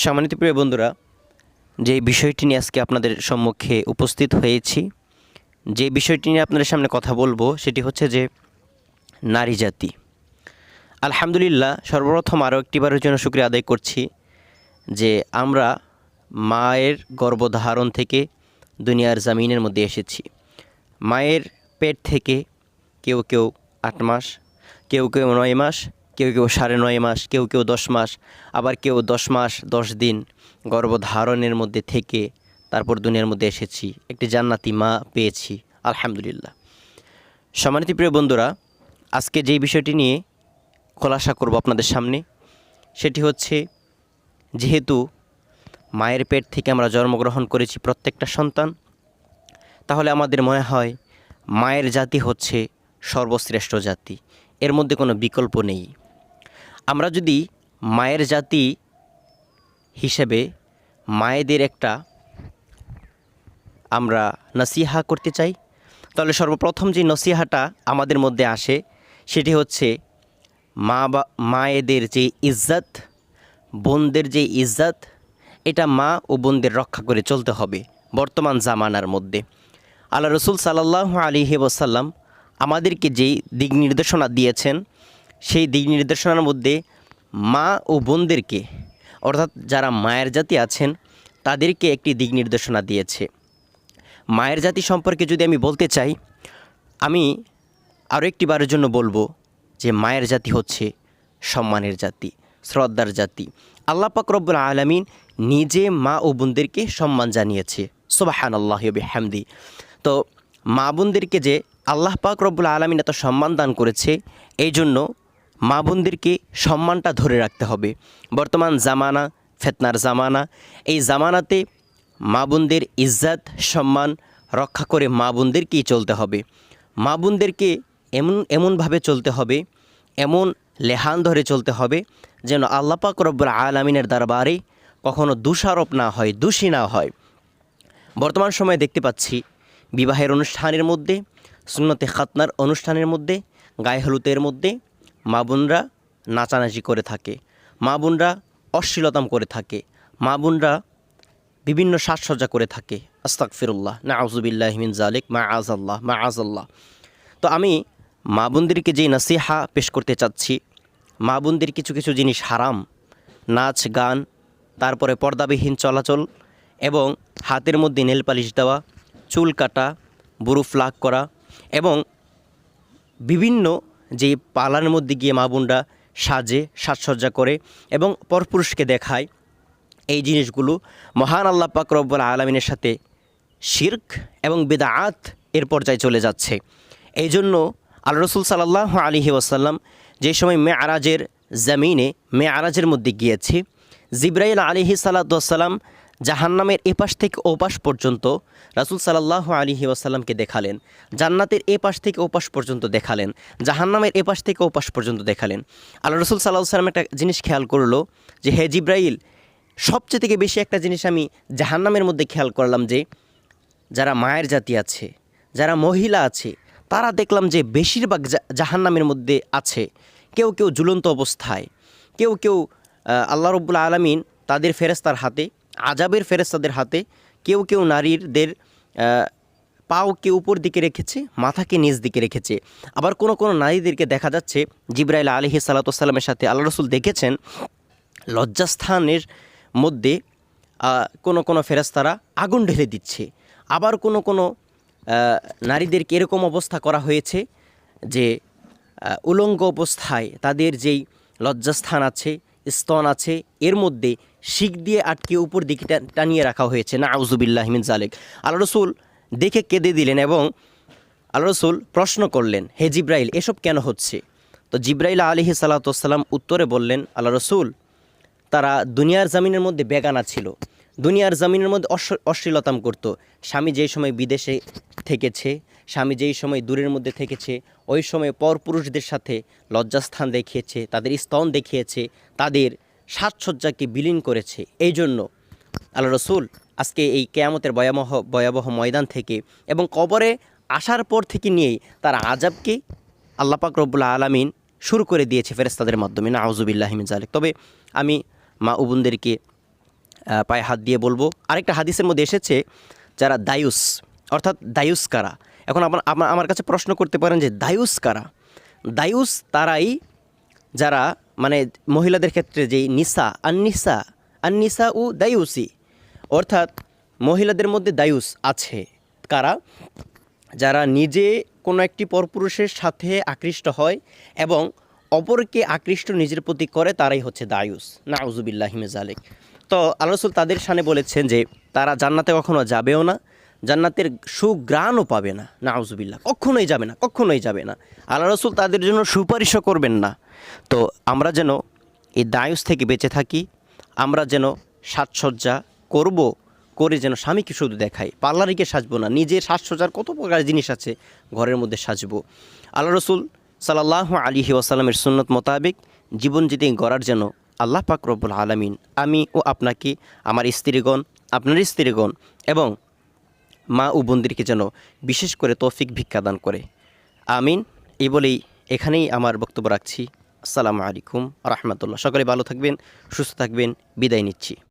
সম্মানিত প্রিয় বন্ধুরা, যে বিষয়টি নিয়ে আজকে আপনাদের সম্মুখে উপস্থিত হয়েছি, যে বিষয়টি নিয়ে আপনাদের সামনে কথা বলব সেটি হচ্ছে যে নারী জাতি। আলহামদুলিল্লাহ, সর্বপ্রথম আরও একটিবারের জন্য শুক্রিয়া আদায় করছি যে আমরা মায়ের গর্ভধারণ থেকে দুনিয়ার জামিনের মধ্যে এসেছি। মায়ের পেট থেকে কেউ কেউ আট মাস, কেউ কেউ নয় মাস কেউ কেউ সাড়ে নয় মাস, কেউ কেউ দশ মাস, আবার কেউ দশ মাস, দশ দিন গর্ভধারণের মধ্যে থেকে তারপর দুনিয়ার মধ্যে এসেছি, একটি জান্নাতি মা পেয়েছি, আলহামদুলিল্লাহ। সম্মানিত প্রিয় বন্ধুরা, আজকে যেই বিষয়টি নিয়ে খোলাসা করব আপনাদের সামনে, সেটি হচ্ছে যেহেতু মায়ের পেট থেকে আমরা জন্মগ্রহণ করেছি প্রত্যেকটা সন্তান, তাহলে আমাদের মনে হয় মায়ের জাতি হচ্ছে সর্বশ্রেষ্ঠ জাতি, এর মধ্যে কোনো বিকল্প নেই। আমরা যদি মায়ের জাতি হিসেবে মায়েদের একটা আমরা নসিহা করতে চাই, তাহলে সর্বপ্রথম যে নসিহাটা আমাদের মধ্যে আসে সেটি হচ্ছে মা বা, মায়েদের যে ইজ্জত, বোনদের যে ইজ্জত, এটা মা ও বোনদের রক্ষা করে চলতে হবে বর্তমান জামানার মধ্যে। আল্লাহ রসুল সাল্লাহ আলিহি ওসাল্লাম আমাদেরকে যেই দিক নির্দেশনা দিয়েছেন সেই দিক নির্দেশনার মধ্যে মা ও বোনদেরকে, অর্থাৎ যারা মায়ের জাতি আছেন, তাদেরকে একটি দিক নির্দেশনা দিয়েছে। মায়ের জাতি সম্পর্কে যদি আমি বলতে চাই, আমি আরও একটি বারের জন্য বলব যে মায়ের জাতি হচ্ছে সম্মানের জাতি, শ্রদ্ধার জাতি। আল্লাহ পাক রব্বুল আলমিন নিজে মা ও বোনদেরকে সম্মান জানিয়েছে। সোবাহান আল্লাহ হামদি তো মা বোনদেরকে যে আল্লাহ পাক রব্বুল আলমিন এত সম্মান দান করেছে এই জন্য মা বোনদেরকে সম্মানটা ধরে রাখতে হবে। বর্তমান জামানা, ফেতনার জামানা, এই জামানাতে মা বোনদের ইজ্জাত, সম্মান রক্ষা করে মা বোনদেরকেই চলতে হবে। মা বোনদেরকে এমন, এমনভাবে চলতে হবে, এমন লেহান ধরে চলতে হবে যেন আল্লাপাক রব্বুল আলমিনের দরবারে কখনো দোষারোপ না হয়, দোষী না হয়। বর্তমান সময়ে দেখতে পাচ্ছি বিবাহের অনুষ্ঠানের মধ্যে, সুন্নতে খাতনার অনুষ্ঠানের মধ্যে, গায়ে হলুদের মধ্যে মা বোনরা নাচানাচি করে থাকে। মা বোনরা অশ্লীলতাম করে থাকে। মা বোনরা বিভিন্ন সাজসজ্জা করে থাকে। আস্তাক ফিরুল্লাহ না আউজুবিল্লাহ মিন জালিক মা আজাল্লাহ মা আজাল্লাহ তো আমি মা বোনদেরকে যেই নাসিহা পেশ করতে চাচ্ছি, মা বোনদের কিছু কিছু জিনিস হারাম, নাচ, গান, তারপরে পর্দাবিহীন চলাচল এবং হাতের মধ্যে নেল পালিশ দেওয়া, চুল কাটা, বুরু ফ্লাক করা এবং বিভিন্ন যে পালার মধ্যে গিয়ে মা বোনরা সাজে, সাজসজ্জা করে এবং পরপুরুষকে দেখায়। এই জিনিসগুলো মহান আল্লাহ পাক রব্বুল আলমিনের সাথে শির্ক এবং বেদাআত এর পর্যায়ে চলে যাচ্ছে। এই জন্য আল রসুল সাল্লাহ আলিহি ওয়াসাল্লাম যে সময় মে আরাজের জামিনে মে আরাজের মধ্যে গিয়েছে, জিব্রাইল আলিহি সাল্লাতাম জাহান্নামের এপাশ থেকে ওপাশ পর্যন্ত রাসুল সাল্লাহ আলিহি ওয়াসাল্লামকে দেখালেন। জান্নাতের এপাশ থেকে ওপাশ পর্যন্ত দেখালেন। জাহান্নামের এপাশ থেকে ওপাশ পর্যন্ত দেখালেন। আল্লাহ রসুল সাল্লাহ সাল্লাম একটা জিনিস খেয়াল করল যে, হে জিব্রাইল, সবচেয়ে থেকে বেশি একটা জিনিস আমি জাহান্নামের মধ্যে খেয়াল করলাম যে, যারা মায়ের জাতি আছে, যারা মহিলা আছে, তারা দেখলাম যে বেশিরভাগ জাহান্নামের মধ্যে আছে। কেউ কেউ ঝুলন্ত অবস্থায়, কেউ কেউ আল্লাহ রব্বুল আলমিন তাদের ফেরেস্তার হাতে আজাবের ফেরেস্তাদের হাতে কেউ কেউ নারীদের পাওকে উপর দিকে রেখেছে, মাথাকে নিচ দিকে রেখেছে। আবার কোনো কোনো নারীদেরকে দেখা যাচ্ছে, জিব্রাইল আলহি সাল্লাতামের সাথে আল্লাহ রসুল দেখেছেন, লজ্জাস্থানের মধ্যে কোনো কোনো ফেরেস্তারা আগুন ঢেলে দিচ্ছে। আবার কোনো কোনো নারীদেরকে এরকম অবস্থা করা হয়েছে যে উলঙ্গ অবস্থায় তাদের যেই লজ্জাস্থান আছে, স্তন আছে, এর মধ্যে শিখ দিয়ে আটকে উপর দিকে টানিয়ে রাখা হয়েছে। না আউজুবিল্লাহ হিমিন জালেক আল্লাহ রসুল দেখে কেঁদে দিলেন এবং আল্লাহ রসুল প্রশ্ন করলেন, হে জিব্রাইল, এসব কেন হচ্ছে? তো জিব্রাইল আলিহি সাল্লাতাম উত্তরে বললেন, আল্লাহ রসুল, তারা দুনিয়ার জামিনের মধ্যে বেগানা ছিল। দুনিয়ার জামিনের মধ্যে অশ্ল- অশ্লীলতাম করত। স্বামী যেই সময় বিদেশে থেকেছে, স্বামী যেই সময় দূরের মধ্যে থেকেছে, ওই সময় পরপুরুষদের সাথে লজ্জাস্থান দেখিয়েছে, তাদের স্তন দেখিয়েছে, তাদের সাজসজ্জাকে বিলীন করেছে। এই জন্য আল্লাহ রসুল আজকে এই কেয়ামতের ভয়াবহ ভয়াবহ ময়দান থেকে এবং কবরে আসার পর থেকে নিয়েই তার আজাবকে আল্লাপাক রব্বুল্লা আলমিন শুরু করে দিয়েছে ফেরেস্তাদের মাধ্যমে। না আউজুবিল্লাহিমিন জালেক তবে আমি মা উবুনদেরকে পায়ে হাত দিয়ে বলব, আরেকটা হাদিসের মধ্যে এসেছে, যারা দায়ুস, অর্থাৎ দায়ুস কারা এখন আপনার আমার কাছে প্রশ্ন করতে পারেন যে দায়ুস কারা দায়ুস তারাই যারা মানে মহিলাদের ক্ষেত্রে যেই নিসা, আননিসা আননিসা ও দায়ুসি, অর্থাৎ মহিলাদের মধ্যে দায়ুস আছে। কারা? যারা নিজে কোনো একটি পরপুরুষের সাথে আকৃষ্ট হয় এবং অপরকে আকৃষ্ট নিজের প্রতি করে, তারাই হচ্ছে দায়ুস। না নাউজুবিল্লাহিমে জালেক তো আল্লাহ তাদের সামনে বলেছেন যে, তারা জান্নাতে কখনো যাবেও না। জান্নাতের সুগ্রাণও পাবে না। নাউজুবিল্লাহ। কখনোই যাবে না, কখনোই যাবে না। আল্লাহ রসুল তাদের জন্য সুপারিশও করবেন না। তো আমরা যেন এই দায়ুস থেকে বেঁচে থাকি, আমরা যেন সাজসজ্জা করব, করে যেন স্বামীকে শুধু দেখাই। পার্লারিকে সাজবো না, নিজের সাজসজ্জার কত প্রকার জিনিস আছে ঘরের মধ্যে সাজবো। আল্লাহ রসুল সাল্লাহ আলিহি ওয়াসাল্লামের সুন্নত মোতাবেক জীবন যদি গড়ার যেন আল্লাহ পাক রব্বুল আলমিন আমি ও আপনাকে, আমার স্ত্রীগণ, আপনার স্ত্রীগণ এবং মা ও বোনদেরকে যেন বিশেষ করে তৌফিক ভিক্ষা দান করে। আমিন। এই বলেই এখানেই আমার বক্তব্য রাখছি। আসসালামু আলাইকুম রহমতুল্লাহ। সকলে ভালো থাকবেন, সুস্থ থাকবেন। বিদায় নিচ্ছি।